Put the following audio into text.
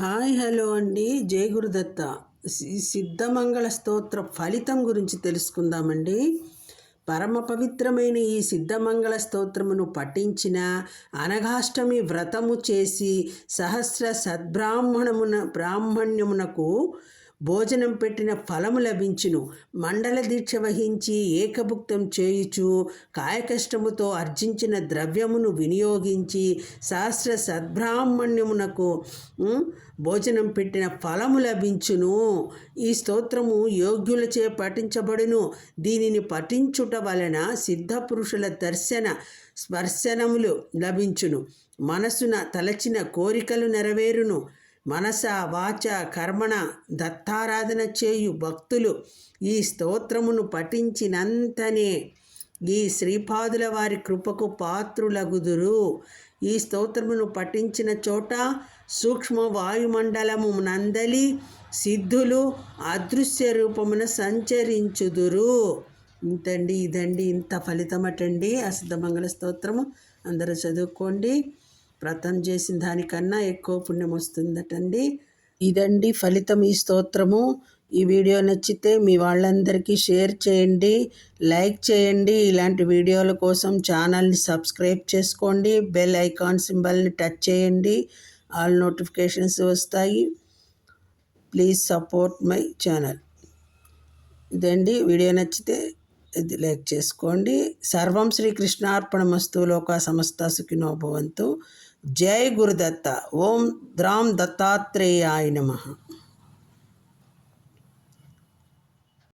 Hi hello అండి. జై Gurudatta. C- Siddhamangala స్తోత్ర ఫలితం గురించి తెలుసుకుందామండి. పరమ పవిత్రమైన ఈ సిద్ధమంగళ స్తోత్రమును పఠించిన అనఘాష్టమి వ్రతము చేసి సహస్ర సద్బ్రాహ్మణమున బ్రాహ్మణ్యమునకు భోజనం పెట్టిన ఫలము లభించును. మండల దీక్ష వహించి ఏకభుక్తం చేయుచు కాయకష్టముతో అర్జించిన ద్రవ్యమును వినియోగించి సహస్ర సద్బ్రాహ్మణ్యమునకు భోజనం పెట్టిన ఫలము లభించును. ఈ స్తోత్రము యోగ్యులచే పఠించబడును. దీనిని పఠించుట వలన సిద్ధపురుషుల దర్శన స్పర్శనములు లభించును. మనసున తలచిన కోరికలు నెరవేరును. మనస వాచ కర్మణ దత్తారాధన చేయు భక్తులు ఈ స్తోత్రమును పఠించినంతనే ఈ శ్రీపాదుల వారి కృపకు పాత్రులగుదురు. ఈ స్తోత్రమును పఠించిన చోట సూక్ష్మ వాయుమండలము నందలి సిద్ధులు అదృశ్య రూపమున సంచరించుదురు. ఇంతండి ఇదండి ఇంత ఫలితమటండి. అసిద్ధమంగళ స్తోత్రము. అందరూ చదువుకోండి. వ్రతం చేసిన దానికన్నా ఎక్కువ పుణ్యం వస్తుందటండి. ఇదండి ఫలితం ఈ స్తోత్రము. ఈ వీడియో నచ్చితే మీ వాళ్ళందరికీ షేర్ చేయండి లైక్ చేయండి. ఇలాంటి వీడియోల కోసం ఛానల్ని సబ్స్క్రైబ్ చేసుకోండి బెల్ ఐకాన్ సింబల్ని టచ్ చేయండి. ఆల్ నోటిఫికేషన్స్ వస్తాయి. Please support my channel. ఇదండి వీడియో నచ్చితే ఇది లైక్ చేసుకోండి. సర్వం శ్రీ కృష్ణార్పణమస్తు లోక సమస్త సుఖినో భవంతు. జై గురుదత్త. ఓం ద్రాం దత్తాత్రేయాయ నమః.